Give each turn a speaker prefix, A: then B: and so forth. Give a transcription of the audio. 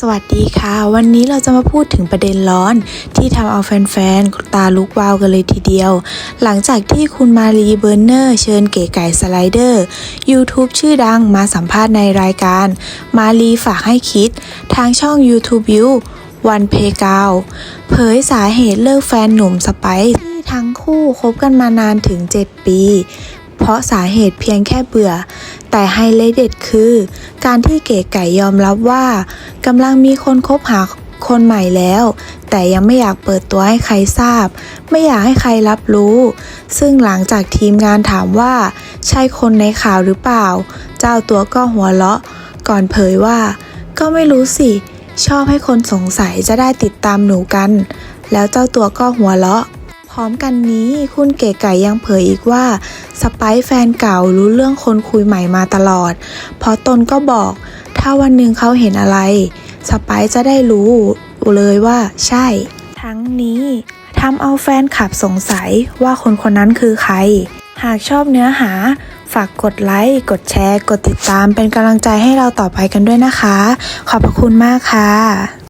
A: สวัสดีค่ะ วันนี้เราจะมาพูดถึงประเด็นร้อน ที่ทำเอาแฟนๆ ตาลุกวาวกันเลยทีเดียว หลังจากที่คุณมารีเบอร์เนอร์เชิญเก๋ไก่สไลเดอร์ YouTube ชื่อดังมาสัมภาษณ์ในรายการ มารีฝากให้คิด ทางช่อง YouTube View วันเพกาวเผยสาเหตุเลิกแฟนหนุ่มสไปซ์ที่ทั้งคู่คบกันมานานถึง 7 ปี เพราะสาเหตุเพียงแค่เบื่อ แต่ไฮไลท์เด็ดคือ การที่เก๋ไก่ยอมรับว่ากำลังมีคนคบหาคนใหม่แล้ว แต่ยังไม่อยากเปิดตัวให้ใครทราบ ไม่อยากให้ใครรับรู้ ซึ่งหลังจากทีมงานถามว่า ใช่คนในข่าวหรือเปล่า เจ้าตัวก็หัวเราะ ก่อนเผยว่า ก็ไม่รู้สิ ชอบให้คนสงสัยจะได้ติดตามหนูกัน แล้วเจ้าตัวก็หัวเราะ พร้อมกันนี้คุณเก๋ไก่ยังเผยอีกว่าสไปซ์แฟนเก่ารู้เรื่องคนคุยใหม่มาตลอด เพราะตนก็บอก ถ้าวันหนึ่งเขาเห็นอะไรสไปซ์จะได้รู้เลยว่าใช่ ทั้งนี้ทำเอาแฟนคลับสงสัยว่าคนคนนั้นคือใคร หากชอบเนื้อหา ฝากกดไลค์ กดแชร์ กดติดตามเป็นกำลังใจให้เราต่อไปกันด้วยนะคะ ขอบพระคุณมากค่ะ